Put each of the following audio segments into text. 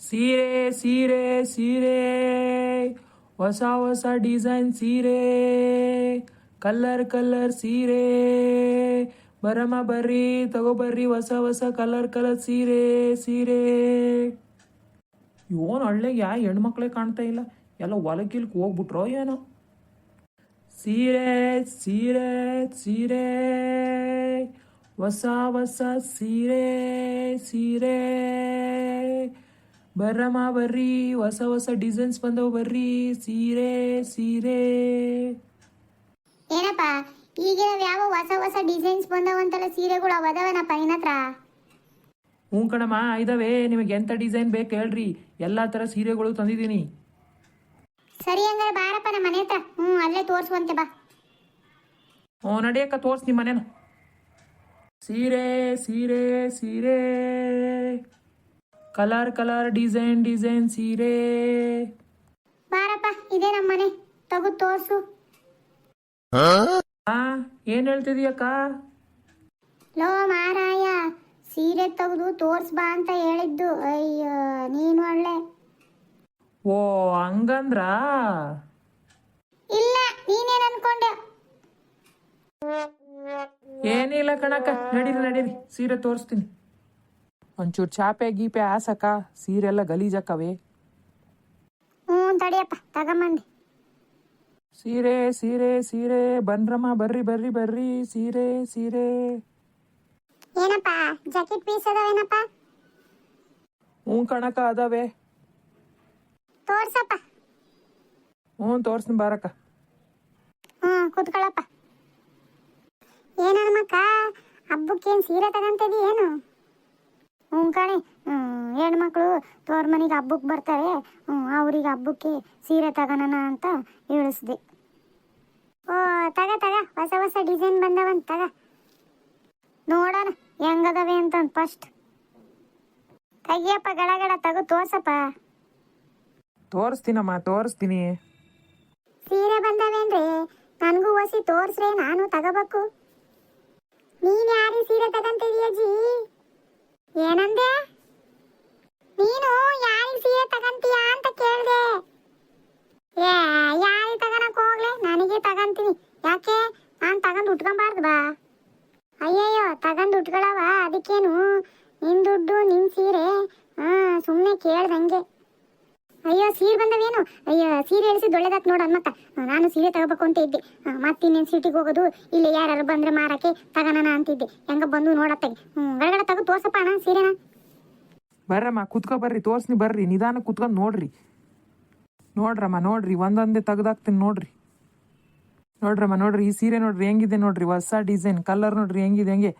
ಸೀರೆ ಸೀರೆ ಸೀರೆ. ಹೊಸ ಹೊಸ ಡಿಸೈನ್ ಸೀರೆ. ಕಲರ್ ಕಲರ್ ಸೀರೆ. ಬರಮ ಬರ್ರಿ ತಗೋಬರ್ರಿ ಹೊಸ ಹೊಸ ಕಲರ್ ಕಲರ್ ಸೀರೆ ಸೀರೆ. ಇವನು ಹಳ್ಳಿಗೆ ಯಾ ಹೆಣ್ಮಕ್ಳೇ ಕಾಣ್ತಾ ಇಲ್ಲ? ಎಲ್ಲ ಹೊಲಗಿಲ್ಕ್ ಹೋಗ್ಬಿಟ್ರೋ ಏನೋ? ಸೀರೆ ಸೀರೆ ಸೀರೆ. ಹೊಸ ಹೊಸ ಸೀರೆ ಸೀರೆ. ಬರ್ರಮ್ಮ ಬರ್ರಿ ಹೊಸ ಹೊಸ ಡಿಸೈನ್ಸ್ ಬಂದವು ಬರ್ರಿ ಸೀರೆ ಸೀರೆ. ಏನಪ್ಪ ಈಗಿನ ಯಾವ ಹೊಸ ಹೊಸ ಡಿಸೈನ್ಸ್ ಬಂದವಂತಲ್ಲ ಸೀರೆಗಳು ಅವದವನಪ್ಪ ಏನತ್ರ ಹ್ಞೂ ಕಣಮ್ಮ ಇದಾವೆ. ನಿಮಗೆ ಎಂಥ ಡಿಸೈನ್ ಬೇಕು ಹೇಳ್ರಿ. ಎಲ್ಲ ಥರ ಸೀರೆಗಳು ತಂದಿದ್ದೀನಿ. ಸರಿ ಹಂಗಾರೆ ಬಾರಪ್ಪ ನಮ್ಮ ಮನೆ ಹತ್ರ. ಹ್ಞೂ ಅಲ್ಲೇ ತೋರಿಸುವಂತೆ ಬಾ. ಹ್ಞೂ ನಡಿಯಕ್ಕ ತೋರಿಸ್ ನಿಮ್ಮ ಮನೇನ. ಸೀರೆ ಸೀರೆ ಸೀರೆ. ಕಲರ್ ಕಲರ್ ಡಿಸೈನ್ ಡಿಸೈನ್ ಸೀರೆ. ಬಾರಪ್ಪ ಇದೆ ನಮ್ಮನೆ ತಗೋ ತೋರ್ಸು. ಆ ಏನ್ ಹೇಳ್ತಿದ್ಯಕ್ಕ? ಲೋ ಮಾರಾಯ ಸೀರೆ ತಗದು ತೋರ್ಸ್ ಬಾ ಅಂತ ಹೇಳಿದ್ದು. ಅಯ್ಯೋ ನೀನು ಒಳ್ಳೆ. ಓ ಹಂಗಂದ್ರ? ಇಲ್ಲ ನೀನೇನ್ ಅನ್ಕೊಂಡೆ? ಏನಿಲ್ಲ ಕಣಕ್ಕ ನಡೀರಿ ನಡೀರಿ. ಸೀರೆ ತೋರಿಸ್ತೀನಿ. ಒಂಚೂರು ಚಾಪೆ ಗೀಪೆ ಹಾಸಕ್ಕ ಸೀರೆ ಎಲ್ಲ ಗಲೀಜಕ್ಕವೆ. ಹ್ಞೂ ತಡಿಯಪ್ಪ ತಗೊಂಬಂದೆ. ಸೀರೆ ಸೀರೆ ಸೀರೆ ಬನ್ರಮ್ಮ ಬರ್ರಿ ಬರ್ರಿ ಬರ್ರಿ ಸೀರೆ ಸೀರೆ. ಏನಪ್ಪ ಜಾಕೆಟ್ ಪೀಸ್ ಅದಾವೇನಪ್ಪ ಹ್ಞೂ ಕಣಕ ಅದಾವೆ. ತೋರ್ಸಪ್ಪ. ಹ್ಞೂ ತೋರಿಸ್ತೀನಿ ಬಾರಕ್ಕ. ಹ್ಞೂ ಕೂತ್ಕೊಳ್ಳಪ್ಪ ಏನಮ್ಮಕ್ಕ ಹಬ್ಬಕ್ಕೇನು ಸೀರೆ ತಗೊಂತಿದಿ ಏನು? ಹ್ಞೂ ಕಣೆ. ಹ್ಮ್ ಹೆಣ್ಮಕ್ಳು ತೋರ್ ಮನೆಗೆ ಹಬ್ಬಕ್ಕೆ ಬರ್ತಾರೆ. ಅವ್ರಿಗೆ ಹಬ್ಬಕ್ಕೆ ಸೀರೆ ತಗೋಣ ಅಂತ ಇಳಿಸ್ದೆ. ಓ ತಗ ತಗ ಹೊಸ ಹೊಸ ಡಿಸೈನ್ ಬಂದವಂತ ತಗ. ನೋಡೋಣ ಹೆಂಗದವೆ ಅಂತ ಫಸ್ಟ್ ತೆಗಿಯಪ್ಪ ಗಳ ತಗೋ ತೋರ್ಸಪ್ಪ. ತೋರಿಸ್ತೀನಮ್ಮ ತೋರಿಸ್ತೀನಿ. ಸೀರೆ ಬಂದವೇನ್ರಿ? ನನಗೂ ಹೊಸಿ ತೋರ್ಸ್ರೆ ನಾನು ತಗೋಬೇಕು. ನೀನ್ ಯಾರಿ ಸೀರೆ ತಗಂತಿದೀಯ ಜಿ? ಏನಂದೆ? ನೀನು ಯಾರಿಗೆ ಸೀರೆ ತಗಂತೀಯ ಅಂತ ಕೇಳ್ದೆ. ಏ, ಯಾರಿಗೆ ತಗನಕ್ ಹೋಗ್ಲೆ? ನನಗೆ ತಗಂತೀನಿ. ಯಾಕೆ? ನಾನು ತಗೊಂಡು ಉಟ್ಕೊಂಬಾರ್ದು ಬಾ. ಅಯ್ಯಯ್ಯೋ ತಗೊಂಡು ಉಟ್ಕೊಳವ, ಅದಕ್ಕೇನು? ನಿನ್ ದುಡ್ಡು, ನಿನ್ ಸೀರೆ ಹಾ ಸುಮ್ಮನೆ ಕೇಳ್ದಂಗೆ. ಅಯ್ಯೋ ಸೀರೆ ಬಂದವೇನು? ಅಯ್ಯೋ ಸೀರೆ ಎಳಿಸಿದ್ ಒಳ್ಳೇದಾತ್ ನೋಡು ಅನ್ಮಕ್ಕ ನಾನು ಸೀರೆ ತಗೋಬೇಕು ಅಂತ ಇದ್ದೆ. ಮತ್ತಿನ್ನೇನು ಸಿಟಿಗೆ ಹೋಗೋದು? ಇಲ್ಲಿ ಯಾರು ಬಂದ್ರೆ ಮಾರಕ್ಕೆ ತಗೋಣ ಅಂತಿದ್ದೆ. ಹೆಂಗ ಬಂದು ನೋಡತ್ತಾಗಿ ಹ್ಮ್ ಹೊರಗಡೆ ತಗೋ ತೋರ್ಸಪ್ಪ ಅಣ್ಣ ಸೀರೆನ. ಬರ್ರಮ್ಮ ಕುತ್ಕೊ ಬರ್ರಿ ತೋರ್ಸ್ನಿ ಬರ್ರಿ. ನಿಧಾನ ಕುತ್ಕೊಂಡು ನೋಡ್ರಿ. ನೋಡ್ರಮ್ಮ ನೋಡ್ರಿ. ಒಂದೊಂದೇ ತೆಗ್ದಾಕ್ತೀನಿ ನೋಡ್ರಿ. ನೋಡ್ರಮ್ಮ ನೋಡ್ರಿ. ಈ ಸೀರೆ ನೋಡ್ರಿ ಹೆಂಗಿದೆ ನೋಡ್ರಿ? ಹೊಸ ಡಿಸೈನ್ ಕಲರ್ ನೋಡ್ರಿ ಹೆಂಗಿದೆ ಹೆಂಗೆ?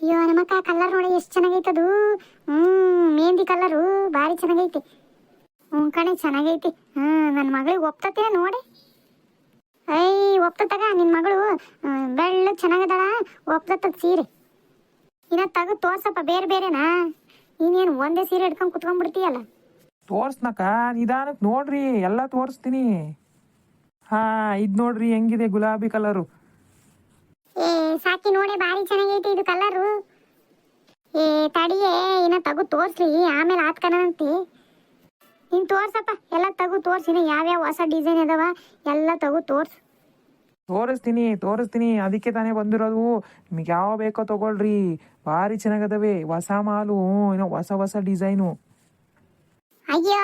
ಅಯ್ಯೋ ನಮ್ಮಕ್ಕ ಕಲರ್ ನೋಡಿ ಎಷ್ಟು ಚೆನ್ನಾಗೈತದು. ಹ್ಞೂ ಮೆಹಂದಿ ಕಲರು ಭಾರಿ ಚೆನ್ನಾಗೈತಿ. ಹ್ಞೂ ಕಣೆ ಚೆನ್ನಾಗೈತಿ. ಹ್ಞೂ ನನ್ನ ಮಗಳಿಗೆ ಒಪ್ತತೀರ ನೋಡಿ. ಐ ಒಪ್ತತಗ ನಿನ್ನ ಮಗಳು ಬೆಳ್ಳ ಚೆನ್ನಾಗದಾಳ ಒಪ್ತತ್ತದ ಸೀರೆ. ಇನ್ನ ತಗ ತೋರ್ಸಪ್ಪ ಬೇರೆ ಬೇರೆನಾ? ನೀನೇನು ಒಂದೇ ಸೀರೆ ಹಿಡ್ಕೊಂಡು ಕುತ್ಕೊಂಡ್ಬಿಡ್ತೀಯಲ್ಲ? ತೋರ್ಸ್ನಕ ನಿಧಾನಕ್ಕೆ ನೋಡ್ರಿ ಎಲ್ಲ ತೋರಿಸ್ತೀನಿ. ಹಾ ಇದು ನೋಡ್ರಿ ಹೆಂಗಿದೆ ಗುಲಾಬಿ ಕಲರು? ಏ ಸಾಕಿ ನೋಡಿ ಭಾರಿ ಚೆನ್ನಾಗೈತಿ ಇದು ಕಲರು. ಏ ತಡಿಯೇ ಇನ್ನ ತಗು ತೋರ್ಸ್ಲಿ ಆಮೇಲೆ ಆತ್ಕನಂತೆ ನೀನ್ ತೋರ್ಸಪ್ಪ. ಎಲ್ಲ ತಗು ತೋರ್ಸಿನಿ ಯಾವ್ಯಾವ ಹೊಸ ಡಿಸೈನ್ ಅದಾವ ಎಲ್ಲ ತಗು ತೋರ್ಸ್. ತೋರಿಸ್ತೀನಿ ತೋರಿಸ್ತೀನಿ. ಅದಕ್ಕೆ ತಾನೇ ಬಂದಿರೋದು. ನಿಮಗೆ ಯಾವ ಬೇಕೋ ತಗೊಳ್ರಿ. ಭಾರಿ ಚೆನ್ನಾಗದವೆ. ಹೊಸ ಮಾಲು ಏನೋ ಹೊಸ ಹೊಸ ಡಿಸೈನು ಅಯ್ಯೋ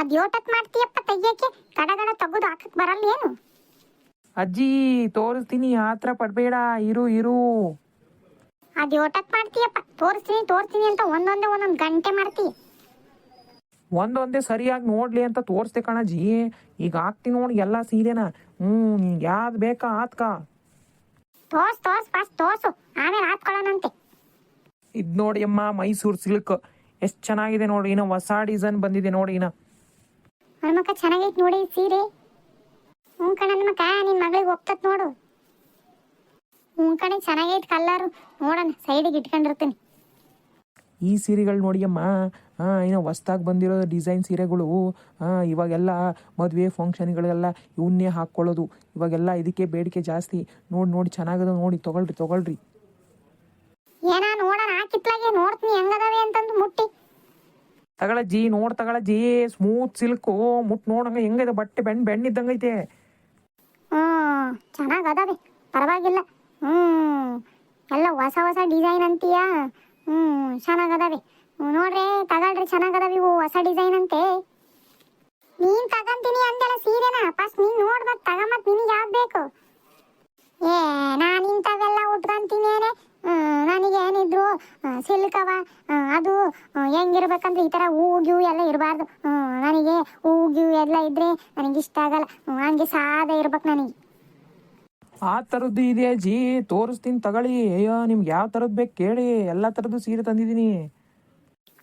ಅದ್ ಯೋಟತ್ ಮಾಡ್ತೀಯಪ್ಪ ತೆಗಿಯಕ್ಕೆ ಕಡಗಡ ಗಡ ತಗದು ಹಾಕಕ್ ಬರಲ್ಲ ಏನು? ಅಜ್ಜಿ ತೋರಿಸ್ತೀನಿ. ಆತ್ರ ಪಡ್ಬೇಡ. ಇರು ಇರು. ಅದ್ ಯೋಟಕ್ ಮಾಡ್ತೀಯಪ್ಪ. ತೋರಿಸ್ತೀನಿ ತೋರಿಸ್ತೀನಿ ಅಂತ ಒಂದೊಂದೇ ಒಂದೊಂದು ಗಂಟೆ ಮಾಡ್ತೀಯ ಒಂದೊಂದೇ ಸರಿಯಾಗಿ ನೋಡ್ಲಿ ಅಂತ ತೋರಿಸ್ದೆ ಕಣಜ್ಜಿ. ಈಗ ಆಗ್ತಿ ನೋಡಿ ಎಲ್ಲ ಸೀರೆನ ಹ್ಞೂ ನಿಂಗೆ ಯಾವ್ದು ಬೇಕಾ ಆತ್ಕ ತೋರ್ಸ್ ತೋರ್ಸ್ ಫಸ್ಟ್ ತೋರ್ಸು. ಆಮೇಲೆ ಹಾಕ್ಕೊಳ್ಳೋಣಂತೆ ಇದು ನೋಡಿ ಅಮ್ಮ ಮೈಸೂರು ಸಿಲ್ಕ್. ಎಷ್ಟು ಚೆನ್ನಾಗಿದೆ ನೋಡಿ ಇನ್ನು ಹೊಸ ಡಿಸೈನ್ ಬಂದಿದೆ ನೋಡಿ ಇನ್ನ. ಹನುಮಕ್ಕ ಚೆನ್ನಾಗೈತೆ ನೋಡಿ ಈ ಸೀರೆ. ಹ್ಞೂ ಕಣ ಹನುಮಕ್ಕ ನಿನ್ನ ಮಗಳಿಗೆ ಒಪ್ತತ್ ನೋಡು. ಹ್ಞೂ ಕಣೆ ಚೆನ್ನಾಗೈತೆ ಕಲ್ಲರು ನೋಡೋಣ ಸೈಡಿಗೆ ಇಟ್ಕೊಂಡಿರ್ತೀನಿ. ಈ ಸೀರೆಗಳು ನೋಡಿಯಮ್ಮ ಹಾಂ ಇನ್ನು ಹೊಸ್ದಾಗಿ ಬಂದಿರೋ ಡಿಸೈನ್ ಸೀರೆಗಳು ಹಾಂ ಇವಾಗೆಲ್ಲ ಮದುವೆ ಫಂಕ್ಷನ್ಗಳಿಗೆಲ್ಲ ಇವನ್ನೇ ಹಾಕ್ಕೊಳ್ಳೋದು ಇವಾಗೆಲ್ಲ ಇದಕ್ಕೆ ಬೇಡಿಕೆ ಜಾಸ್ತಿ. ನೋಡಿ ನೋಡಿ ಚೆನ್ನಾಗದ ನೋಡಿ ತೊಗೊಳ್ರಿ ತೊಗೊಳ್ರಿ. ಏನ ನೋಡೋಣ ಕಿತ್ಲಾಗೆ ನೋಡ್ತೀನಿ ಹೆಂಗದಾವೆ ಅಂತಂದು ಮುಟ್ಟಿ. ತಗೊಳಜ್ಜಿ ನೋಡ್ ತಗೊಳಜ್ಜಿ ಸ್ಮೂತ್ ಸಿಲ್ಕು ಮುಟ್ ನೋಡಂಗ ಹೆಂಗೈತೆ ಬಟ್ಟೆ ಬೆಣ್ಣ ಇದ್ದಂಗೈತೆ ಹ್ಮ್ ಚೆನ್ನಾಗ್ ಅದಾವೆ ಪರವಾಗಿಲ್ಲ. ಹ್ಮ್ ಎಲ್ಲ ಹೊಸ ಹೊಸ ಡಿಸೈನ್ ಅಂತೀಯ? ಹ್ಮ್, ಚೆನ್ನಾಗದವಿ. ನೋಡ್ರಿ, ತಗೊಳ್ರಿ, ಚೆನ್ನಾಗದವಿ ಓ ಹೊಸ ಡಿಸೈನ್ ಅಂತೆ. ನೀನ್ ತಗಂತೀನಿ ಅಂದೆಲ್ಲ ಸೀರೆನ? ಫಸ್ಟ್ ನೀನ್ ನೋಡ್ಬೇಕು ತಗೊಂಬತ್ ನಿನಗೆ ಯಾವ್ದು ಬೇಕು? ಏ ನಾನು ಇಂಥವೆಲ್ಲ ಉಟ್ಕೊಂತೀನೇನೆ ನನಗೆ ಏನಿದ್ರು ಸಿಲ್ಕ್ ಅವ ಅದು ಹೆಂಗಿರ್ಬೇಕಂದ್ರೆ ಈ ಥರ ಹೂ, ಗ್ಯೂ ಎಲ್ಲ ಇರಬಾರ್ದು. ನನಗೆ ಹೂ, ಗ್ಯೂ ಎಲ್ಲ ಇದ್ರೆ ನನಗೆ ಇಷ್ಟ ಆಗಲ್ಲ. ಹಂಗೆ ಸಾದ ಇರ್ಬೇಕು ನನಗೆ. ಆ ಥರದ್ದು ಇದೆ ಅಜ್ಜಿ ತೋರಿಸ್ತೀನಿ ತಗೊಳ್ಳಿ. ಅಯ್ಯೋ ನಿಮ್ಗೆ ಯಾವ ಥರದ್ದು ಬೇಕು ಕೇಳಿ. ಎಲ್ಲ ಥರದ್ದು ಸೀರೆ ತಂದಿದ್ದೀನಿ.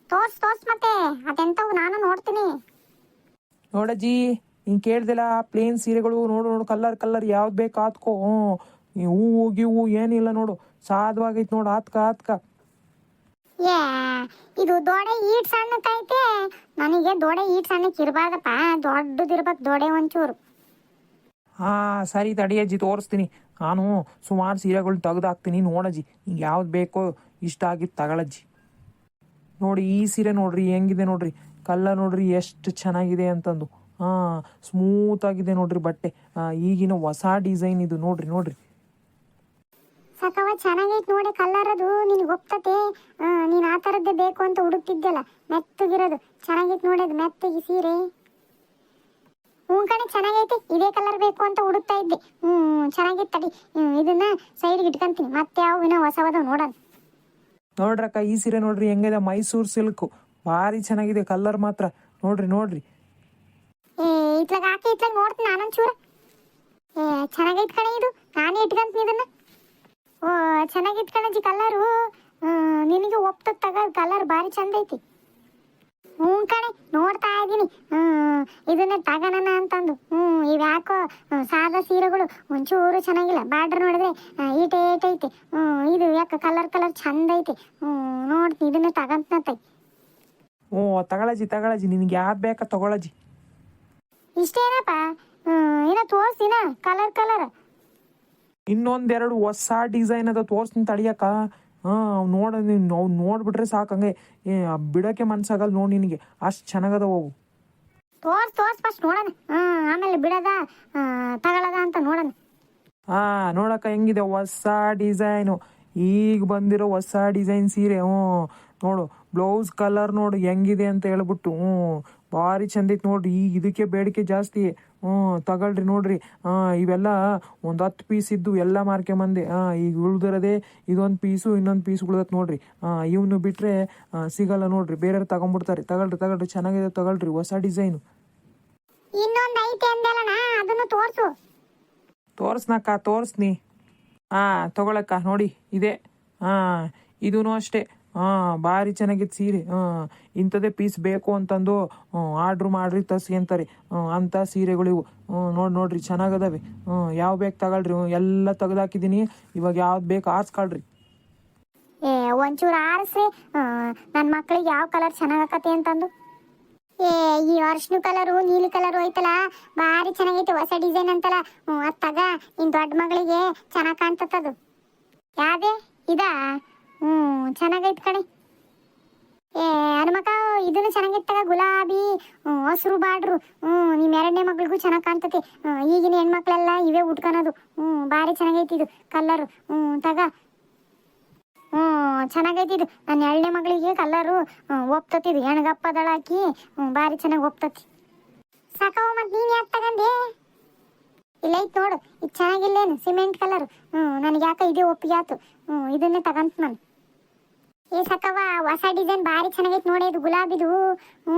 ತೋರ್ಸ್ ತೋರ್ಸ್ ಮತ್ತೆ. ಅದೆಂತವು ನಾನು ನೋಡ್ತೀನಿ. ನೋಡಜ್ಜಿ ಹಿಂಗೆ ಕೇಳ್ದಿಲ್ಲ ಪ್ಲೇನ್ ಸೀರೆಗಳು. ನೋಡು ನೋಡು ಕಲರ್ ಕಲರ್ ಯಾವ್ದು ಬೇಕು ಆತ್ಕೋ ಹ್ಞೂ ಈ ಹೂವು ಗಿವು ಏನಿಲ್ಲ ನೋಡು. ಸಾಧವಾಗೈತೆ ನೋಡು ಆತ್ಕ ಆತ್ಕ ಏ ಇದು ದೊಡೆ ಈಟ್ ಸಣ್ಣಕ್ಕೈತೆ ನನಗೆ ದೊಡೆ ಈಟ್ ಸಣ್ಣಕ್ಕೆ ಇರಬಾರ್ದಪ್ಪ. ದೊಡ್ಡದಿರ್ಬೇಕು ದೊಡೆ ಒಂಚೂರು. ಹಾಂ ಸರಿ ತಡಿ ಅಜ್ಜಿ, ತೋರಿಸ್ತೀನಿ. ನಾನು ಸುಮಾರು ಸೀರೆಗಳು ತೆಗ್ದು ಹಾಕ್ತೀನಿ ನೋಡಜ್ಜಿ ನಿಂಗೆ ಯಾವ್ದು ಬೇಕೋ ಇಷ್ಟ ಆಗಿದ್ದು ತಗೊಳಜ್ಜಿ ನೋಡಿ, ಈ ಸೀರೆ ನೋಡ್ರಿ, ಹೆಂಗಿದೆ ನೋಡ್ರಿ. ಕಲ್ಲ ನೋಡ್ರಿ, ಎಷ್ಟು ಚೆನ್ನಾಗಿದೆ ಅಂತಂದು. ಹಾಂ ಸ್ಮೂತ್ ಆಗಿದೆ ನೋಡ್ರಿ ಬಟ್ಟೆ. ಈಗಿನ ಹೊಸ ಡಿಸೈನ್ ಇದು ನೋಡ್ರಿ ನೋಡ್ರಿ. ಸಕವ ಚೆನ್ನಾಗೈತೆ ನೋಡಿ ಕಲರ್ ಅದು ನಿನಗೆ ಒಪ್ತತೆ. ನೀನು ಆ ಥರದ್ದೇ ಬೇಕು ಅಂತ ಹುಡುಕ್ತಿದ್ದಲ್ಲ ಮೆತ್ತಗಿರೋದು. ಚೆನ್ನಾಗೈತೆ ನೋಡಿ ಅದು ಮೆತ್ತಗೆ ಸೀರೆ. ಹ್ಞೂ ಕಣೆ ಚೆನ್ನಾಗೈತೆ. ಇದೇ ಕಲರ್ ಬೇಕು ಅಂತ ಹುಡುಕ್ತಾ ಇದ್ದೆ. ಹ್ಞೂ ಚೆನ್ನಾಗಿತ್ತು ತಡಿ. ಇದನ್ನ ಸೈಡ್ಗೆ ಇಟ್ಕೊಂತೀನಿ. ಮತ್ತೆ ಯಾವ ಇನ್ನೂ ಹೊಸವಾದ ನೋಡೋಣ. ನೋಡ್ರಕ್ಕ ಈ ಸೀರೆ ನೋಡ್ರಿ ಹೆಂಗಿದೆ? ಮೈಸೂರು ಸಿಲ್ಕು ಭಾರಿ ಚೆನ್ನಾಗಿದೆ ಕಲರ್ ಮಾತ್ರ. ನೋಡ್ರಿ ನೋಡ್ರಿ. ಏ ಇತ್ಲಾಗ ಹಾಕಿ ಇತ್ಲಾಗ ನೋಡ್ತೀನಿ ಚೂರು ಏ ಚೆನ್ನಾಗೈತೆ ಕಣೆ ಇದು. ನಾನೇ ಇಟ್ಕೊಂತೀನಿ ಇದನ್ನ. ಓ ಚೆನ್ನಾಗಿತ್ತು ಕಣಜಿ ಕಲರು ನಿನಗೆ ಒಪ್ತದ ತಗೋ ಕಲರ್ ಭಾರಿ ಚಂದ ಐತಿ ಹ್ಞೂ ಕಣೆ ನೋಡ್ತಾ ಇದ್ದೀನಿ. ಇದನ್ನ ತಗೋಣ ಅಂತಂದು. ಹ್ಮ್ ಇವ್ಯಾಕೋ ಸಾದಾ ಸೀರೆಗಳು. ಒಂಚೂರು ಚೆನ್ನಾಗಿಲ್ಲ ಬಾರ್ಡರ್ ನೋಡಿದ್ರೆ ಈಟೆ ಏಟ್ ಐತೆ. ಹ್ಞೂ ಇದು ಯಾಕೆ ಕಲರ್ ಕಲರ್ ಚಂದ ಐತಿ. ಹ್ಮ್ ನೋಡ್ತೀನಿ ಇದನ್ನೇ ತಗಂತನತ್ತೈ ಓ ತಗೊಳಜಿ ತಗೊಳಜಿ ನಿನಗೆ ಯಾವ್ದು ಬೇಕಾ ತಗೊಳಜಿ. ಇಷ್ಟೇನಪ್ಪ? ಇನ್ನ ತೋರ್ಸಿನ ಕಲರ್ ಕಲರ್ ಇನ್ನೊಂದೆರಡು ಹೊಸ ಡಿಸೈನ್ ಅದ ತೋರಿಸ್ತೀನಿ ತಡಿಯಕ್ಕ. ಹಾಂ ನೋಡ ನೀನು ನೋಡಿಬಿಟ್ರೆ ನೋಡ್ಬಿಟ್ರೆ ಸಾಕಂಗೆ ಏ ಬಿಡೋಕೆ ಮನ್ಸಾಗಲ್ಲ ನೋಡಿ ನಿನಗೆ. ಅಷ್ಟು ಚೆನ್ನಾಗದ ಹೋಗು. ತೋರ್ಸ್ ತೋರ್ಸ್ ಫಸ್ಟ್ ನೋಡೋಣ. ಆಮೇಲೆ ಬಿಡದ? ತಗಳದ ಅಂತ ನೋಡೋಣ. ಹಾಂ ನೋಡಕ್ಕ ಹೆಂಗಿದೆ ಹೊಸ ಡಿಸೈನು. ಈಗ ಬಂದಿರೋ ಹೊಸ ಡಿಸೈನ್ ಸೀರೆ ಹ್ಞೂ. ನೋಡು ಬ್ಲೌಸ್ ಕಲರ್ ನೋಡು ಹೆಂಗಿದೆ ಅಂತ ಹೇಳ್ಬಿಟ್ಟು ಹ್ಞೂ. ಭಾರಿ ಚಂದ ಐತೆ ನೋಡ್ರಿ ಈಗ ಇದಕ್ಕೆ ಬೇಡಿಕೆ ಜಾಸ್ತಿ. ಹ್ಞೂ ತಗೊಳ್ರಿ ನೋಡ್ರಿ. ಹಾಂ ಇವೆಲ್ಲ ಒಂದು ಹತ್ತು ಪೀಸ್ ಇದ್ದು ಎಲ್ಲ ಮಾರ್ಕೊಂಬಂದೆ ಹಾಂ ಈಗ ಉಳ್ದಿರೋದೇ ಇದೊಂದು ಪೀಸು ಇನ್ನೊಂದು ಪೀಸ್ ಉಳ್ದತ್ ನೋಡ್ರಿ. ಹಾಂ ಇವನು ಬಿಟ್ಟರೆ ಸಿಗಲ್ಲ ನೋಡ್ರಿ. ಬೇರೆಯವ್ರು ತಗೊಂಡ್ಬಿಡ್ತಾರೆ ತಗೊಳ್ರಿ ತಗೊಳ್ರಿ. ಚೆನ್ನಾಗಿದೆ ತಗೊಳ್ರಿ ಹೊಸ ಡಿಸೈನು. ಇನ್ನೊಂದು ಐತೆ ಅಂದಲ್ಲಣ್ಣ ಅದನ್ನು ತೋರ್ಸು. ತೋರ್ಸ್ನಕ್ಕ ತೋರಿಸ್ನಿ. ಹಾಂ ತಗೊಳಕ್ಕ ನೋಡಿ ಇದೆ. ಹಾಂ ಇದೂ ಅಷ್ಟೇ. ಹಾಂ ಭಾರಿ ಚೆನ್ನಾಗಿತ್ತು ಸೀರೆ. ಹಾಂ ಇಂಥದ್ದೇ ಪೀಸ್ ಬೇಕು ಅಂತಂದು ಆರ್ಡ್ರ್ ಮಾಡ್ರಿ ತರ್ಸಿ ಅಂತಾರೆ. ಹ್ಮ್, ಅಂಥ ಸೀರೆಗಳು ಇವು. ಹ್ಞೂ ನೋಡಿ ನೋಡ್ರಿ ಚೆನ್ನಾಗದಾವೆ. ಹ್ಞೂ ಯಾವ ಬೇಕು ತಗೊಳ್ರಿ. ಎಲ್ಲ ತೆಗೆದಾಕಿದ್ದೀನಿ ಇವಾಗ ಯಾವ್ದು ಬೇಕು ಆರ್ಸ್ಕೊಳ್ರಿ. ಏ ಒಂಚೂರು ಆರಿಸ್ರಿ. ನನ್ನ ಮಕ್ಳಿಗೆ ಯಾವ ಕಲರ್ ಚೆನ್ನಾಗತ್ತೆ ಅಂತಂದು? ಏ ಈ ಅರ್ಶಿನ ಕಲರು ನೀಲಿ ಕಲರ್ ಹೋಯ್ತಲ್ಲ ಭಾರಿ ಚೆನ್ನಾಗೈತೆ ಹೊಸ ಡಿಸೈನ್ ಅಂತಲ್ಲ. ಹ್ಞೂ ಅದ್ ತಗ ನಿನ್ ದೊಡ್ಡ ಮಗಳಿಗೆ ಚೆನ್ನಾಗ್ ಕಾಣ್ತತ್ತದು ಯಾವ್ದೇ? ಇದಾ? ಹ್ಞೂ ಚೆನ್ನಾಗೈತೆ ಕಣೆ. ಏ, ಹನುಮಕ್ಕ, ಇದನ್ನು ಚೆನ್ನಾಗಿತ್ತಾಗ ತಗ ಗುಲಾಬಿ ಹಸ್ರು, ಬಾಡ್ರು. ಹ್ಞೂ ನಿಮ್ಮ ಎರಡನೇ ಮಗಳಿಗೂ ಚೆನ್ನಾಗಿ ಕಾಣ್ತತಿ. ಈಗಿನ ಹೆಣ್ಮಕ್ಳೆಲ್ಲ ಇವೇ ಉಟ್ಕೊಳೋದು ಹ್ಞೂ ಭಾರಿ ಚೆನ್ನಾಗೈತಿ ಇದು, ಕಲ್ಲರು. ಹ್ಞೂ ತಗ. ಹ್ಞೂ ಚೆನ್ನಾಗೈತಿ ಇದು. ನನ್ನ ಎರಡನೇ ಮಗಳಿಗೆ ಕಲ್ಲರು ಒಪ್ತತಿ ಇದು. ಹೆಣ್ಗಪ್ಪ ದಳ ಹಾಕಿ ಭಾರಿ ಚೆನ್ನಾಗಿ ಒಪ್ತತಿ. ಸಾಕವ ಮತ್ತು ನೀನು ಯಾಕೆ ತಗಂದೆ? ಇಲ್ಲ ಐತ್ ನೋಡು. ಇದು ಚೆನ್ನಾಗಿಲ್ಲೇನು? ಸಿಮೆಂಟ್ ಕಲರ್ ಹ್ಞೂ ನನಗೆ ಯಾಕೆ ಇದೇ ಒಪ್ಪಿಗೆ ಆತು. ಹ್ಞೂ ಇದನ್ನೇ ತಗಂತ ನಾನು. ಏ ಸಕ್ಕವ ಹೊಸ ಡಿಸೈನ್ ಭಾರಿ ಚೆನ್ನಾಗೈತೆ ನೋಡಿ, ಇದು ಗುಲಾಬಿದು. ಹ್ಞೂ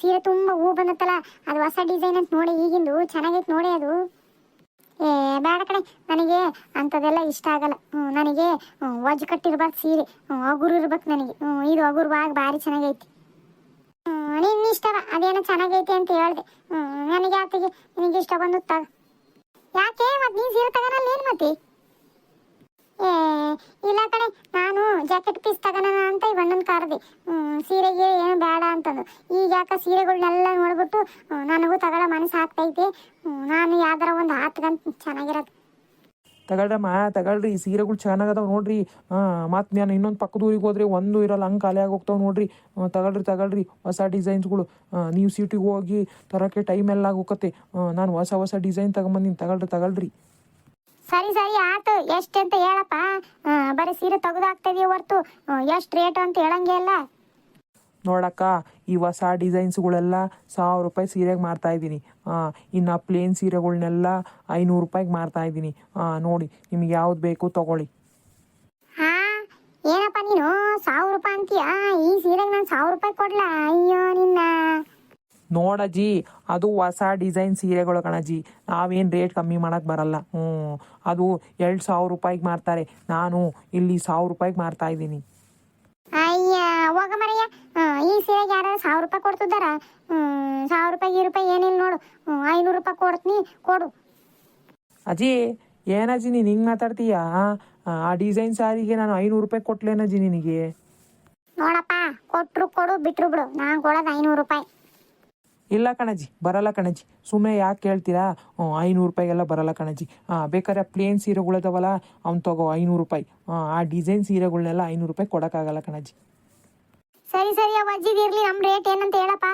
ಸೀರೆ ತುಂಬ ಹೂ ಬಂದತ್ತಲ್ಲ, ಅದು ಹೊಸ ಡಿಸೈನ್ ಅಂತ ನೋಡಿ, ಈಗಿಂದು ಚೆನ್ನಾಗೈತೆ ನೋಡಿ ಅದು. ಏ, ಬೇಡ ಕಣೆ, ನನಗೆ ಅಂಥದ್ದೆಲ್ಲ ಇಷ್ಟ ಆಗಲ್ಲ. ನನಗೆ ವಜ್ ಕಟ್ಟಿರ್ಬಾರ್ದು ಸೀರೆ. ಹಗುರು ಇರ್ಬೇಕು ನನಗೆ. ಇದು ಹಗುರವಾಗಿ ಭಾರಿ ಚೆನ್ನಾಗೈತಿ. ನಿನ್ನ ಇಷ್ಟವ, ಅದೇನೋ ಚೆನ್ನಾಗೈತಿ ಅಂತ ಹೇಳ್ದೆ. ನನಗೆ ಆತಿಗೆ ನಿನಗೆ ಇಷ್ಟ ಬಂದು ತಗ. ಯಾಕೆ, ಮತ್ತೆ ನೀನು ಸೀರೆ ತಗೋನಲ್ಲ ಏನು ಮತ್ತೆ? ಇಲ್ಲ ಕಣೆ, ನಾನು ಜಾಕೆಟ್ ಪೀಸ್ ತಗೋಣ ಅಂತ ಈ ಅಣ್ಣನ ಕಾರ್ದೆ. ಸೀರೆಗೆ ಏನು ಬೇಡ ಅಂತಂದು. ಈಗ ಯಾಕೆ ಸೀರೆಗಳನ್ನೆಲ್ಲ ನೋಡ್ಬಿಟ್ಟು ನನಗೂ ತಗೊಳ್ಳೋ ಮನಸ್ಸು ಆಗ್ತೈತೆ. ನಾನು ಯಾವ್ದಾರ ಒಂದು ಹತ್ತು ಗಂಟೆ ಚೆನ್ನಾಗಿರೋದು. ತಗೊಳ್ರಿ. ಸೀರೆಗಳು ಚೆನ್ನಾಗದಾವ ನೋಡ್ರಿ. ಮತ್ತು ನಾನು ಇನ್ನೊಂದು ಪಕ್ಕದ ಊರಿಗೆ ಹೋದ್ರೆ ಒಂದು ಇರಲ್ಲ, ಹಂಗೆ ಖಾಲಿ ಹೋಗ್ತಾವೆ ನೋಡ್ರಿ. ತಗೊಳ್ರಿ ತಗೊಳ್ರಿ. ಹೊಸ ಡಿಸೈನ್ಸ್ಗಳು. ನೀವು ಸಿಟಿಗೆ ಹೋಗಿ ತರೋಕ್ಕೆ ಟೈಮ್ ಎಲ್ಲ ಆಗೋಕತ್ತೆ. ನಾನು ಹೊಸ ಹೊಸ ಡಿಸೈನ್ ತಗೊಂಬಂದಿನಿ. ತಗಳ್ರಿ, ತಗೊಳ್ರಿ. ಸರಿ ಸರಿ ಆತು. ಎಷ್ಟು ಅಂತ ಹೇಳಪ್ಪ ಬರೀ ಸೀರೆ ತೆಗೆದಾಕ್ತಿದೀವಿ ಹೊರ್ತು. ಎಷ್ಟು ರೇಟ್ ಅಂತ ಹೇಳಂಗೆ ಇಲ್ಲ. ನೋಡಕ್ಕ ಈ ಹೊಸ ಡಿಸೈನ್ಸ್ಗಳೆಲ್ಲ ಸಾವಿರ ರೂಪಾಯಿ ಸೀರೆಗೆ ಮಾರ್ತಾ ಇದ್ದೀನಿ. ಇನ್ನು ಪ್ಲೇನ್ ಸೀರೆಗಳನ್ನೆಲ್ಲ ಐನೂರು ರೂಪಾಯಿಗೆ ಮಾರ್ತಾ ಇದ್ದೀನಿ. ನೋಡಿ ನಿಮ್ಗೆ ಯಾವ್ದು ಬೇಕು ತಗೊಳ್ಳಿ. ಹಾ ಏನಪ್ಪ ನೀನು? ಸಾವಿರ ರೂಪಾಯಿ ಅಂತೀಯ? ಈ ಸೀರೆಗೆ ನಾನು ಸಾವಿರ ರೂಪಾಯಿ ಕೊಡ್ಲಾ? ಅಯ್ಯೋ ನಿನ್ನ. ನೋಡಜ್ಜಿ ಅದು ಹೊಸ ಡಿಸೈನ್ ಸೀರೆಗಳು ಕಣಜ್ಜಿ ನಾವೇನು ರೇಟ್ ಕಮ್ಮಿ ಮಾಡೋಕ್ಕೆ ಬರಲ್ಲ. ಹ್ಞೂ. ಅದು ಎರಡು ಸಾವಿರ ರೂಪಾಯಿಗೆ ಮಾರ್ತಾರೆ. ನಾನು ಇಲ್ಲಿ ಸಾವಿರ ರೂಪಾಯಿಗೆ ಮಾರ್ತಾ ಇದ್ದೀನಿ. ಅಯ್ಯ ಹೋಗ ಮರಯ್ಯ. ಈ ಸೀರೆಗೆ ಯಾರು ಸಾವಿರ ರೂಪಾಯಿ ಕೊಡ್ತಿದ್ದಾರ? ಸಾವಿರ ರೂಪಾಯಿ ಈ ರೂಪಾಯಿ ಏನಿಲ್ಲ ನೋಡು. ಐನೂರು ರೂಪಾಯಿ ಕೊಡ್ತೀನಿ ಕೊಡು. ಅಜ್ಜಿ ಏನಜ್ಜಿ ನೀನು ಹಿಂಗೆ ಮಾತಾಡ್ತೀಯಾ? ಆ ಡಿಸೈನ್ ಸಾರಿಗೆ ನಾನು ಐನೂರು ರೂಪಾಯಿ ಕೊಟ್ಲೇನಜ್ಜಿ ನಿನಗೆ. ನೋಡಪ್ಪ ಕೊಟ್ರು ಕೊಡು ಬಿಟ್ರು ಬಿಡು. ನಾನು ಕೊಡೋದು ಐನೂರು ರೂಪಾಯಿ. ಇಲ್ಲ ಕಣಜಿ ಬರಲ್ಲ ಕಣಜಿ ಸುಮ್ಮನೆ ಯಾಕೆ ಕೇಳ್ತೀರಾ? ಐನೂರು ರೂಪಾಯಿಗೆಲ್ಲ ಬರಲ್ಲ ಕಣಜಿ ಹಾಂ ಬೇಕಾದ್ರೆ ಪ್ಲೇನ್ ಸೀರೆಗಳದವಲ್ಲ ಅವ್ನು ತಗೋ ಐನೂರು ರೂಪಾಯಿ. ಹಾಂ ಆ ಡಿಸೈನ್ ಸೀರೆಗಳನ್ನೆಲ್ಲ ಐನೂರು ರೂಪಾಯಿ ಕೊಡೋಕ್ಕಾಗಲ್ಲ ಕಣಜಿ ಸರಿ ಸರಿ ಅವ್ ಅಜ್ಜಿದ್ ನಮ್ಮ ರೇಟ್ ಏನಂತ ಹೇಳಪ್ಪ.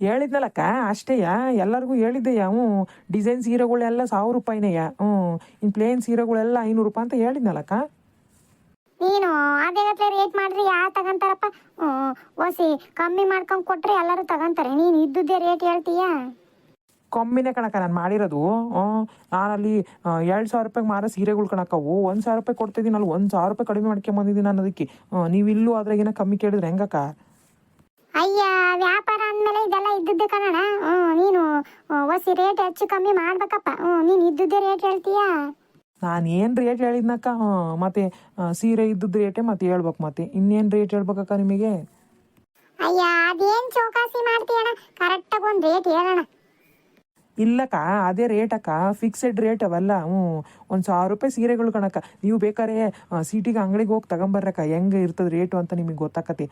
ಹೇಳಿದ್ನಲ್ಲಕ್ಕ ಅಷ್ಟೇಯ? ಎಲ್ಲರಿಗೂ ಹೇಳಿದ್ದೆಯ? ಹ್ಞೂ ಡಿಸೈನ್ ಸೀರೆಗಳೆಲ್ಲ ಸಾವಿರ ರೂಪಾಯಿನೆಯ? ಹ್ಞೂ ಇನ್ನು ಪ್ಲೇನ್ ಸೀರೆಗಳೆಲ್ಲ ಐನೂರು ರೂಪಾಯಿ ಅಂತ ಹೇಳಿದ್ನಲ್ಲಕ್ಕ? ನೀನು ಅದೇಗತ್ಲೆ ರೇಟ್ ಮಾಡ್ರಿ ಯಾ ತಗೊಂತಾರಪ್ಪ? ಓಸಿ ಕಮ್ಮಿ ಮಾಡ್ಕೊಂಡು ಕೊಟ್ರೆ ಎಲ್ಲರೂ ತಗೊಂತಾರೆ. ನೀನು ಇದ್ದುದೇ ರೇಟ್ ಹೇಳ್ತೀಯಾ? ಕಮ್ಮಿನೇ ಕಣಕ್ಕ ನಾನು ಮಾಡಿರೋದು. ನಾನಲ್ಲಿ ಎರಡು ಸಾವಿರ ರೂಪಾಯಿಗೆ ಮಾರೋ ಸೀರೆಗಳು ಕಣಕ್ಕವು ಒಂದು ಸಾವಿರ ರೂಪಾಯಿ ಕೊಡ್ತಿದ್ದೀನಿ ಅಲ್ಲಿ ಒಂದು ಸಾವಿರ ರೂಪಾಯಿ ಕಡಿಮೆ ಮಾಡ್ಕೊಂಬಂದಿದ್ದೀನಿ ನಾನು ಅದಕ್ಕೆ ನೀವು ಇಲ್ಲೂ ಅದ್ರಾಗಿನ ಕಮ್ಮಿ ಕೇಳಿದ್ರೆ ಹೆಂಗಕ್ಕ? ಅಯ್ಯ ವ್ಯಾಪಾರ ಅಂದಮೇಲೆ ಇದೆಲ್ಲ ಇದ್ದದ್ದೇ ಕಣಣ ನೀನು ಒಸಿ ರೇಟ್ ಹೆಚ್ಚು ಕಮ್ಮಿ ಮಾಡ್ಬೇಕಪ್ಪ. ನೀನು ಇದ್ದುದೇ ರೇಟ್ ಹೇಳ್ತೀಯಾ? ನಾನು ಏನು ರೇಟ್ ಹೇಳಿದ್ನಕ್ಕ? ಮತ್ತೆ ಸೀರೆ ಇದ್ದದ್ದು ರೇಟೇ ಮತ್ತೆ ಹೇಳ್ಬೇಕು ಮತ್ತೆ. ಇನ್ನೇನು ರೇಟ್ ಹೇಳ್ಬೇಕಕ್ಕ ನಿಮಗೆ? ಅಯ್ಯ ಅದೇನ್ ಚೌಕಾಸಿ ಮಾಡ್ತೀಯಣ್ಣ? ಕರೆಕ್ಟಾಗಿ ಒಂದು ರೇಟ್ ಹೇಳೋಣ ಇಲ್ಲಕ್ಕ ಅದೇ ರೇಟ್ ಅಕ್ಕ. ಫಿಕ್ಸೆಡ್ ರೇಟ್ ಅವಲ್ಲ. ಹ್ಞೂ ಒಂದು ಸಾವಿರ ರೂಪಾಯಿ ಸೀರೆಗಳು ಕಣಕ್ಕ. ನೀವು ಬೇಕಾದ್ರೆ ಸಿಟಿಗೆ ಅಂಗಡಿಗೆ ಹೋಗಿ ತಗೊಂಬರ್ರಕ್ಕ. ಹೆಂಗೆ ಇರ್ತದೆ ರೇಟು ಅಂತ ನಿಮಗೆ ಗೊತ್ತಾಕತಿ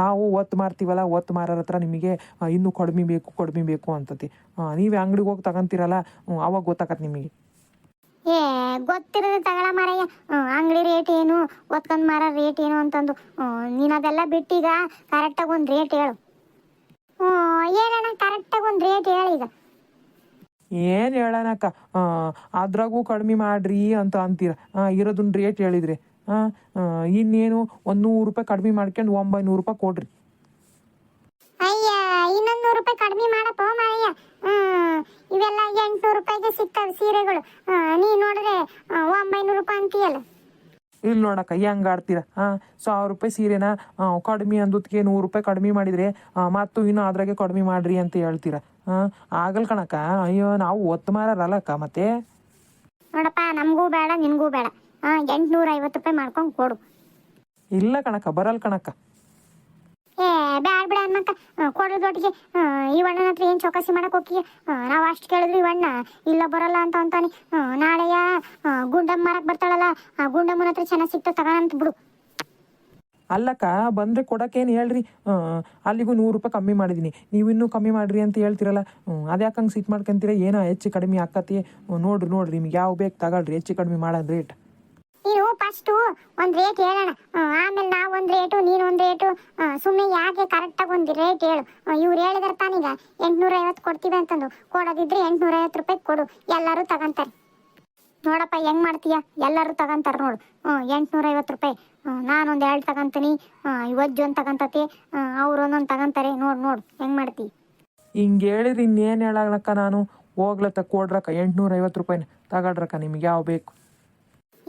ನಾವು ಒತ್ತು ಮಾರ್ತೀವಲ್ಲ ಒತ್ತು ಮಾರೋರ ಹತ್ರ ನಿಮಗೆ ಇನ್ನೂ ಕಡಿಮೆ ಬೇಕು ಕಡಿಮೆ ಬೇಕು ಅಂತತಿ. ನೀವೇ ಅಂಗಡಿಗೆ ಹೋಗಿ ತಗೊಂತೀರಲ್ಲ? ಹ್ಞೂ ಅವಾಗ ಗೊತ್ತಾಕತ್ತೆ ನಿಮಗೆ. ಏ ಗೊತ್ತಿರೋದು ತಗೊಳ ಮಾರಯ್ಯ. ಅಂಗಡಿ ರೇಟ್ ಏನು? ಒತ್ಕೊಂಡ್ ಮಾರೋ ರೇಟ್ ಏನು ಅಂತಂದು. ನೀನು ಅದೆಲ್ಲ ಬಿಟ್ಟೀಗ ಕರೆಕ್ಟಾಗಿ ಒಂದು ರೇಟ್ ಹೇಳು. ಹ್ಞೂ ಹೇಳಣ್ಣ ಕರೆಕ್ಟಾಗಿ ಒಂದು ರೇಟ್ ಹೇಳು ಈಗ. ಏನು ಹೇಳೋಣಕ್ಕ? ಅದ್ರಾಗೂ ಕಡಿಮೆ ಮಾಡ್ರಿ ಅಂತ ಅಂತೀರ. ಇರೋದನ್ನ ರೇಟ್ ಹೇಳಿದ್ರಿ. ಇನ್ನೇನು ಒಂದು ನೂರು ರೂಪಾಯಿ ಕಡಿಮೆ ಮಾಡ್ಕೊಂಡು ಒಂಬೈನೂರು ರೂಪಾಯಿ ಕೊಡ್ರಿ. ಅಯ್ಯ ಇನ್ನೊಂದು ನೂರು ರೂಪಾಯಿ ಕಡಿಮೆ ಮಾಡಪ್ಪ ಮಾರಯ್ಯ. ಇವೆಲ್ಲ ಎಂಟ್ನೂರು ರೂಪಾಯಿಗೆ ಸಿಗ್ತಾವೆ ಸೀರೆಗಳು. ನೀ ನೋಡಿದ್ರೆ ಒಂಬೈನೂರು ರೂಪಾಯಿ ಅಂತೀಯಲ್ಲ. ಇಲ್ಲಿ ನೋಡಕ್ಕ ಹೆಂಗ್ ಆಡ್ತೀರಾ? ಹಾಂ ಸಾವಿರ ರೂಪಾಯಿ ಸೀರೆನ ಕಡಿಮೆ ಅಂದದ್ಕೆ ನೂರು ರೂಪಾಯಿ ಕಡಿಮೆ ಮಾಡಿದ್ರೆ ಮತ್ತು ಇನ್ನೂ ಅದ್ರಾಗೆ ಕಡಿಮೆ ಮಾಡ್ರಿ ಅಂತ ಹೇಳ್ತೀರಾ? ಹಾಂ ಆಗಲ್ ಕಣಕ್ಕ ಅಯ್ಯೋ ನಾವು ಒತ್ತು ಮಾರಲ್ಲಕ್ಕ ಮತ್ತೆ? ನೋಡಪ್ಪ ನಮಗೂ ಬೇಡ ನಿನಗೂ ಬೇಡ. ಹಾಂ ಎಂಟ್ನೂರ ಐವತ್ತು ರೂಪಾಯಿ ಮಾಡ್ಕೊಂಡು ಕೊಡು. ಇಲ್ಲ ಕಣಕ್ಕ ಬರಲ್ ಕಣಕ್ಕ. ಏ, ಬ್ಯಾಡ ಬಿಡ ಅನ್ಮಕ್ಕ ಕೊಡೋದೊಟ್ಟಿಗೆ ಇವಣ್ಣನ ಹತ್ರ ಏನು ಚೌಕಾಸಿ ಮಾಡಕ್ ಹೋಗಿ ನಾವು ಅಷ್ಟು ಕೇಳಿದ್ರು ಇವಣ್ಣ ಇಲ್ಲ ಬರಲ್ಲ ಅಂತ ಅಂತಾನೆ. ನಾಳೆಯ ಗುಂಡಮ್ಮ ಮಾರಕ್ ಬರ್ತಾಳಲ್ಲ, ಆ ಗುಂಡಮ್ಮನ ಹತ್ರ ಚೆನ್ನಾಗಿ ಸಿಕ್ತ ತಗೋಣಂತ ಬಿಡು. ಅಲ್ಲಕ್ಕ, ಬಂದರೆ ಕೊಡೋಕೇನು ಹೇಳ್ರಿ? ಅಲ್ಲಿಗೂ ನೂರು ರೂಪಾಯಿ ಕಮ್ಮಿ ಮಾಡಿದ್ದೀನಿ ನೀವು ಇನ್ನೂ ಕಮ್ಮಿ ಮಾಡ್ರಿ ಅಂತ ಹೇಳ್ತಿರಲ್ಲ. ಅದ್ಯಾಕೆ ಹಂಗೆ ಸಿಟ್ ಮಾಡ್ಕೊಂತೀರ? ಏನೋ ಹೆಚ್ಚು ಕಡಿಮೆ ಆಕತಿ? ನೋಡ್ರಿ ನೋಡ್ರಿ, ನಿಮ್ಗೆ ಯಾವ ಬೇಕು ತಗೊಳ್ರಿ. ಹೆಚ್ಚು ಕಡಿಮೆ ಮಾಡೋದು ರೇಟ್ ಫಸ್ಟು ಒಂದು ರೇಟ್ ಹೇಳೋಣ. ಆಮೇಲೆ ನಾವು ಒಂದು ರೇಟು ನೀನು ಒಂದು ರೇಟು ಸುಮ್ಮನೆ ಯಾಕೆ ಕರೆಕ್ಟಾಗಿ ಒಂದು ರೇಟ್ ಹೇಳು. ಇವ್ರು ಹೇಳಿದಾರೆ ತಾನೀಗ ಎಂಟುನೂರ ಐವತ್ತು ಕೊಡ್ತೀವಿ ಅಂತಂದು. ಕೊಡೋದಿದ್ರೆ ಎಂಟುನೂರ ಐವತ್ತು ರೂಪಾಯಿ ಕೊಡು. ಎಲ್ಲರೂ ತಗೊಂತಾರೆ. ನೋಡಪ್ಪ, ಹೆಂಗ್ ಮಾಡ್ತೀಯ? ಎಲ್ಲರೂ ತಗೊಂತಾರೆ ನೋಡು. ಹ್ಞೂ ಎಂಟ್ನೂರ ಐವತ್ತು ರೂಪಾಯಿ ನಾನೊಂದು ಎರಡು ತಗೊಂತೀನಿ. ಇವಜ್ಜು ಒಂದು ತಗೊಂತತಿ. ಅವ್ರು ಒಂದೊಂದು ತಗೊಂತಾರೆ. ನೋಡು ನೋಡು, ಹೆಂಗ್ ಮಾಡ್ತಿ? ಹಿಂಗೆ ಹೇಳಿದ್ರೆ ಇನ್ನೇನು ಹೇಳಕ್ಕ ನಾನು? ಹೋಗ್ಲತ್ತ ಕೊಡ್ರಕ್ಕ ಎಂಟುನೂರ ಐವತ್ತು ರೂಪಾಯಿನ ತಗೊಳ್ರಕ್ಕ ನಿಮ್ಗೆ ಯಾವ ಬೇಕು?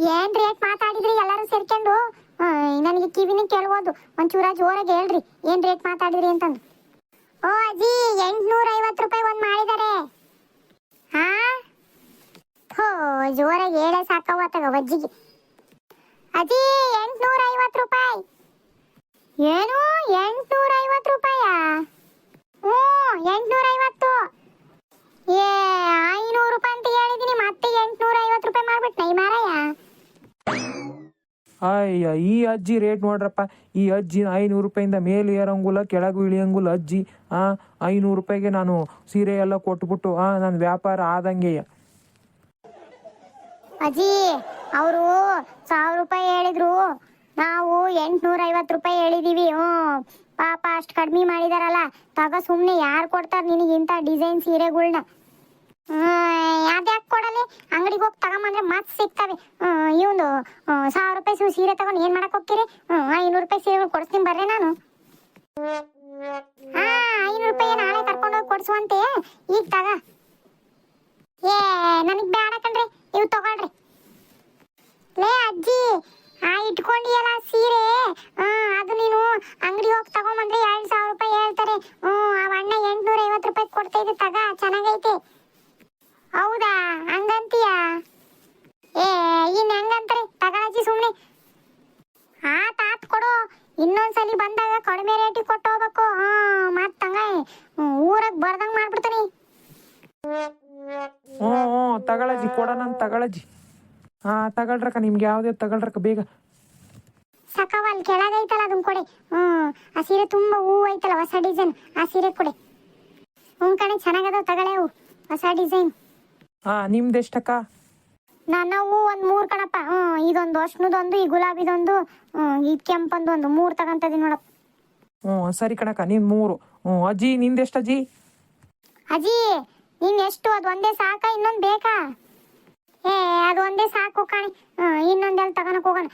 ಏನ್ ರೇಟ್ ಮಾತಾಡಿದ್ರಿ? ಎಲ್ಲರೂ ಸೇರ್ಕೊಂಡು? ನನಗೆ ಕಿವಿನೇ ಕೇಳ್ಬೋದು. ಒಂಚೂರ ಜೋರಾಗಿ ಹೇಳ್ರಿ. ಏನ್ ರೇಟ್ ಮಾತಾಡಿದ್ರಿ ಅಂತಂದು? ಓ ಅಜ್ಜಿ ಎಂಟ್ನೂರ ಐವತ್ತು ರೂಪಾಯಿ ಒಂದು ಮಾಡಿದ್ದಾರೆ ಹಾ? ಹೋ ಜೋರಾಗಿ ಹೇಳೇ ಸಾಕವ್ವ ತಗ ಅಜ್ಜಿಗೆ ಅಜ್ಜಿ ಎಂಟ್ನೂರ ಐವತ್ತು ರೂಪಾಯಿ. ಏನು? ಎಂಟ್ನೂರ ಐವತ್ತು ರೂಪಾಯಾ? ಹ್ಞೂ ಎಂಟ್ನೂರ ಐವತ್ತು ಏ, ಐನೂರು ರೂಪಾಯಿ ಅಂತ ಹೇಳಿದ್ದೀನಿ ಮತ್ತೆ ಎಂಟ್ನೂರ ಐವತ್ತು ರೂಪಾಯಿ ಮಾಡ್ಬಿಟ್ಟು ನೈ ಮಾರಾಯ? ಅಯ್ಯ, ಈ ಅಜ್ಜಿ ರೇಟ್ ನೋಡ್ರಪ್ಪ. ಈ ಅಜ್ಜಿ ಐನೂರು ರೂಪಾಯಿಂದ ಮೇಲೆ ಏರಂಗಿಲ್ಲ ಕೆಳಗೂ ಇಳಿಯಂಗಿಲ್ಲ ಅಜ್ಜಿ, ಆ, ಐನೂರು ರೂಪಾಯಿಗೆ ನಾನು ಸೀರೆ ಎಲ್ಲ ಕೊಟ್ಬಿಟ್ಟು, ಆ ನನ್ನ ವ್ಯಾಪಾರ ಆದಂಗೆಯ. ಅಜ್ಜಿ, ಅವರು ಸಾವಿರ ರೂಪಾಯಿ ಹೇಳಿದ್ರು. ನಾವು ಎಂಟ್ನೂರ ಐವತ್ತು ರೂಪಾಯಿ ಹೇಳಿದೀವಿ. ಹ್ಞೂ, ಪಾಪ ಅಷ್ಟು ಕಡಿಮೆ ಮಾಡಿದಾರಲ್ಲ. ತಗ ಸುಮ್ಮನೆ ಯಾರು ಕೊಡ್ತಾರೆ ನಿನಗೆ ಇಂಥ ಡಿಸೈನ್ ಸೀರೆಗಳ್ನ? ಯಾವ್ದ್ಯಾಕೆ ಕೊಡಲಿ? ಅಂಗಡಿಗೆ ಹೋಗಿ ತಗೊಂಬಂದ್ರೆ ಮತ್ತೆ ಸಿಗ್ತಾವೆ. ಇವಂದು ಸಾವಿರ ರೂಪಾಯಿ ಸೀರೆ ತಗೊಂಡು ಏನು ಮಾಡಕ್ ಹೋಗ್ತೀರಿ? ಐನೂರು ರೂಪಾಯಿ ಸೀರೆ ಕೊಡ್ತೀನಿ ಬರ್ರಿ ನಾನು. ಹಾ, ಐನೂರು ರೂಪಾಯಿ ನಾಳೆ ಕರ್ಕೊಂಡೋಗಿ ಕೊಡ್ಸುವಂತೆ? ಈಗ ತಗ. ಏ, ನನಗ್ ಬೇಡ ಕಣ್ರಿ, ಇವ್ ತಗೊಳ್ರಿ. ಲೇ ಅಜ್ಜಿ ನಿಮ್ಗೆ ಯಾವುದೇ ತಗೊಳ್ರಕ್ಕ ಬೇಗ. ಸಕವ ಅಲ್ಲಿ ಕೆಳಗೈತಲ್ಲ ಅದನ್ನ ಕೊಡಿ. ಹ್ಮ್ ಆ ಸೀರೆ ತುಂಬಾ ಹೂವು ಐತಲ್ಲ ಹೊಸ ಡಿಸೈನ್ ಆ ಸೀರೆ ಕೊಡಿ. ಹ್ಞೂ ಕಣೆ ಚೆನ್ನಾಗದ ತಗೊಳ್ಳೆ ಹೂ. ಹೊಸ ಡಿಸೈನ್ ಹಾಂ ನಿಮ್ದು ಎಷ್ಟಕ್ಕ? ನನ್ನ ಹೂ ಒಂದು ಮೂರ್ ಕಣಪ್ಪ. ಹ್ಞೂ ಇದೊಂದು ಅಶ್ನದೊಂದು ಈ ಗುಲಾಬಿದೊಂದು ಹ್ಮ್ ಈ ಕೆಂಪಂದು ಒಂದು ಮೂರ್ ತಗಂತದಿ ನೋಡಪ್ಪ. ಹ್ಞೂ ಸರಿ ಕಣಕ್ಕ ನೀನು ಮೂರು. ಹ್ಞೂ ಅಜ್ಜಿ ನಿಂದೆಷ್ಟು ಅಜ್ಜಿ ಅಜ್ಜಿ ನೀನ್ ಎಷ್ಟು ಅದು ಒಂದೇ ಸಾಕಾ ಇನ್ನೊಂದು ಬೇಕಾ? ಏ ಅದು ಒಂದೇ ಸಾಕು ಕಾಣಿ. ಇನ್ನೊಂದೆಲ್ಲ ತಗೊಳಕ್ ಹೋಗೋಣ.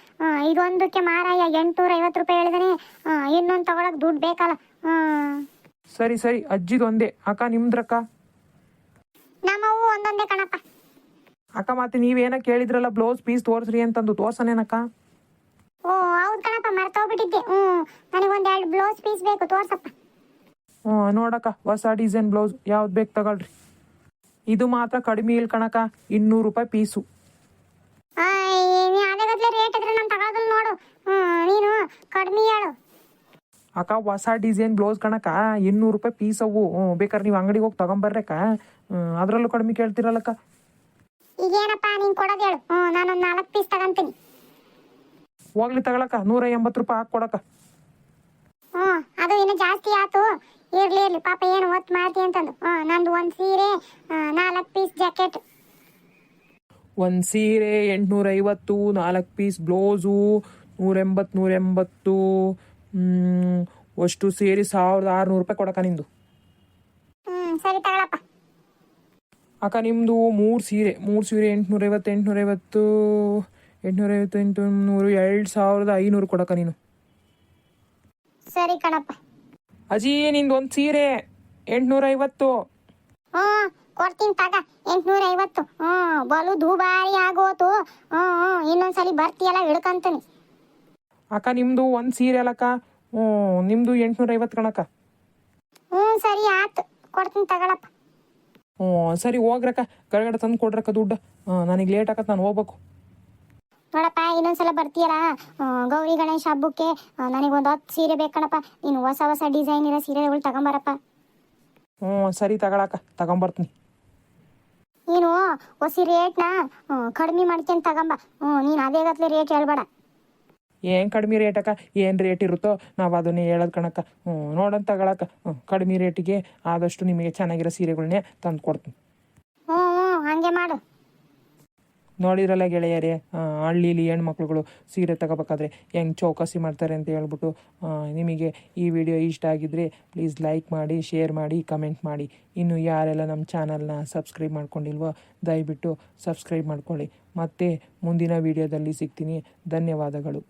ಇದೊಂದಕ್ಕೆ ಮಾರಾಯ ಎಂಟುನೂರ ಐವತ್ತು ರೂಪಾಯಿ ಹೇಳಿದಾನೆ. ಇನ್ನೊಂದು ತಗೊಳಕ್ ದುಡ್ಡು ಬೇಕಲ್ಲ. ಸರಿ ಸರಿ ಅಜ್ಜಿದೊಂದೇ. ಅಕ್ಕ ನಿಮ್ದ್ರಕ್ಕ? ನಮ್ಮವು ಒಂದೊಂದೇ ಕಣಪ್ಪ. ಅಕ್ಕ ಮತ್ತೆ ನೀವೇನ ಕೇಳಿದ್ರಲ್ಲ ಬ್ಲೌಸ್ ಪೀಸ್ ತೋರಿಸ್ರಿ ಅಂತಂದು ತೋರ್ಸನೇನಕ್ಕ? ಓ ಹೌದ್ ಕಣಪ್ಪ ಮರ್ತೋಗ್ಬಿಟ್ಟಿದ್ದೆ ಹ್ಮ್ ನನಗೊಂದು ಎರಡು ಬ್ಲೌಸ್ ಪೀಸ್ ಬೇಕು ತೋರ್ಸಪ್ಪ. ಹ್ಞೂ ನೋಡಕ್ಕ ಹೊಸ ಡಿಸೈನ್ ಬ್ಲೌಸ್ ಯಾವ್ದು ಬೇಕು ತಗೊಳ್ರಿ. ಇದು ಮಾತ್ರ ಕಡಿಮೆ ಇಲ್ಲ ಕಣಕ್ಕ ಇನ್ನೂರು ರೂಪಾಯಿ ಪೀಸು. ಅಕ್ಕ ಹೊಸ ಡಿಸೈನ್ ಬ್ಲೌಸ್ ಕಣಕ ಇನ್ನೂರು ರೂಪಾಯಿ ಪೀಸ್ ಅವು. ಹ್ಞೂ ಬೇಕಾದ್ರೆ ನೀವು ಅಂಗಡಿಗೆ ಹೋಗಿ ತಗೊಂಬರ್ರಕ್ಕ ಹ್ಞೂ ಅದರಲ್ಲೂ ಕಡಿಮೆ ಕೇಳ್ತಿರಲ್ಲಕ್ಕ ಈಗೇನಪ್ಪ ನೀನ್ ಕೊಡೋದು ಹೇಳು. ನಾನು ನಾನೊಂದ್ ನಾಲ್ಕು ಪೀಸ್ ತಗಂತೀನಿ. ಹೋಗ್ಲಿ ತಗೊಳಕ್ಕ ನೂರ ಎಂಬತ್ತು ರೂಪಾಯಿ ಹಾಕಿ ಕೊಡಕ್ಕ. ಹ್ಮ್ ಅದು ಇನ್ನು ಜಾಸ್ತಿ ಆತು. ಇರ್ಲಿ ಇರ್ಲಿ. ಪಾಪ ಏನು ಒತ್ತು ಮಾಡ್ತಿ ಅಂತಂದು. ನಂದು ಒಂದು ಸೀರೆ ನಾಲ್ಕು ಪೀಸ್ ಜಾಕೆಟ್ ಒಂದು ಸೀರೆ ಎಂಟುನೂರ ಐವತ್ತು ನಾಲ್ಕು ಪೀಸ್ ಬ್ಲೌಸು ನೂರ ನೂರೆಂಬತ್ತು ನೂರ ಎಂಬತ್ತು ಹ್ಮ್, ಅಷ್ಟು ಸೇರಿ ಸಾವಿರದ ಆರುನೂರು ರೂಪಾಯಿ ಕೊಡಕ್ಕ ನಿಂದು. ಸರಿ ತಗೊಳಪ್ಪ. ಅಕ್ಕ ನಿಮ್ಮದು ಮೂರು ಸೀರೆ ಮೂರು ಸೀರೆ ಎಂಟುನೂರ ಐವತ್ತು ಎಂಟುನೂರ ಐವತ್ತು ಎಂಟುನೂರ ಎರಡು ಸಾವಿರದ ಐನೂರು ಕೊಡಕ್ಕ ನೀನು. ಸರಿ ಕಣಪ್ಪ. ಅಜಿ ನಿಂದು ಒಂದು ಸೀರೆ ಎಂಟುನೂರ ಐವತ್ತು ಕೊಡ್ತೀನಿ ತಗ ಎಂಟ್ನೂರ ಐವತ್ತು ಹ್ಮ್ ಬಲು ದುಬಾರಿ ಆಗೋತು. ಹ್ಮ್ ಹ್ಮ್ ಇನ್ನೊಂದ್ಸಲಿ ಬರ್ತೀಯಲ್ಲ ಹಿಡ್ಕಂತೀನಿ. ಅಕ್ಕ ನಿಮ್ಮದು ಒಂದು ಸೀರೆ ಅಲ್ಲಕ್ಕ? ಹ್ಞೂ ನಿಮ್ಮದು ಎಂಟುನೂರ ಐವತ್ತು ಕಣಕ್ಕ. ಹ್ಮ್ ಸರಿ ಆತು ಕೊಡ್ತೀನಿ ತಗೊಳಪ್ಪ. ಹ್ಞೂ ಸರಿ ಹೋಗ್ರಕ್ಕ. ಕೆಳಗಡೆ ತಂದು ಕೊಡ್ರಕ್ಕ ದುಡ್ಡು. ನನಗೆ ಲೇಟ್ ಆಗತ್ತೆ ನಾನು ಹೋಗ್ಬೇಕು. ನೋಡಪ್ಪ ಇನ್ನೊಂದ್ಸಲ ಬರ್ತೀಯಲ್ಲ? ಗೌರಿ ಗಣೇಶ ಹಬ್ಬಕ್ಕೆ ನನಗೊಂದು ಹತ್ತು ಸೀರೆ ಬೇಕಣಪ್ಪ. ನೀನು ಹೊಸ ಹೊಸ ಡಿಸೈನ್ ಇರೋ ಸೀರೆಗಳು ತಗೊಂಬರಪ್ಪ. ಹ್ಞೂ ಸರಿ ತಗೊಳಕ್ಕ ತಗೊಂಬರ್ತೀನಿ. ನೀನು ಹೊಸಿ ರೇಟ್ನ ಕಡಿಮೆ ಮಾಡ್ಕೊಂಡು ತಗೊಂಬ. ಹ್ಞೂ ನೀನು ಅದೇ ಗತ್ಲೆ ರೇಟ್ ಹೇಳ್ಬೇಡ. ಏನು ಕಡಿಮೆ ರೇಟ್ ಅಕ್ಕ? ಏನು ರೇಟ್ ಇರುತ್ತೋ? ನಾವು ಅದನ್ನೇ ಹೇಳೋದು ಕಣಕ್ಕ. ಹ್ಞೂ ನೋಡೋಣ ತಗೊಳಕ್ಕ. ಹ್ಞೂ ಕಡಿಮೆ ರೇಟಿಗೆ ಆದಷ್ಟು ನಿಮಗೆ ಚೆನ್ನಾಗಿರೋ ಸೀರೆಗಳನ್ನೇ ತಂದು ಕೊಡ್ತೀನಿ ಹ್ಞೂ ಹ್ಞೂ ಹಂಗೆ ಮಾಡು. ನೋಡಿರಲ್ಲ ಗೆಳೆಯರೇ ಹಳ್ಳಿಲಿ ಹೆಣ್ಮಕ್ಳುಗಳು ಸೀರೆ ತಗೋಬೇಕಾದ್ರೆ ಹೆಂಗೆ ಚೌಕಾಸಿ ಮಾಡ್ತಾರೆ ಅಂತ ಹೇಳ್ಬಿಟ್ಟು ನಿಮಗೆ ಈ ವಿಡಿಯೋ ಇಷ್ಟ ಆಗಿದ್ರೆ ಪ್ಲೀಸ್ ಲೈಕ್ ಮಾಡಿ ಶೇರ್ ಮಾಡಿ ಕಮೆಂಟ್ ಮಾಡಿ. ಇನ್ನು ಯಾರೆಲ್ಲ ನಮ್ಮ ಚಾನಲ್ನ ಸಬ್ಸ್ಕ್ರೈಬ್ ಮಾಡ್ಕೊಂಡಿಲ್ವೋ, ದಯವಿಟ್ಟು ಸಬ್ಸ್ಕ್ರೈಬ್ ಮಾಡ್ಕೊಳ್ಳಿ. ಮತ್ತೆ ಮುಂದಿನ ವಿಡಿಯೋದಲ್ಲಿ ಸಿಗ್ತೀನಿ. ಧನ್ಯವಾದಗಳು.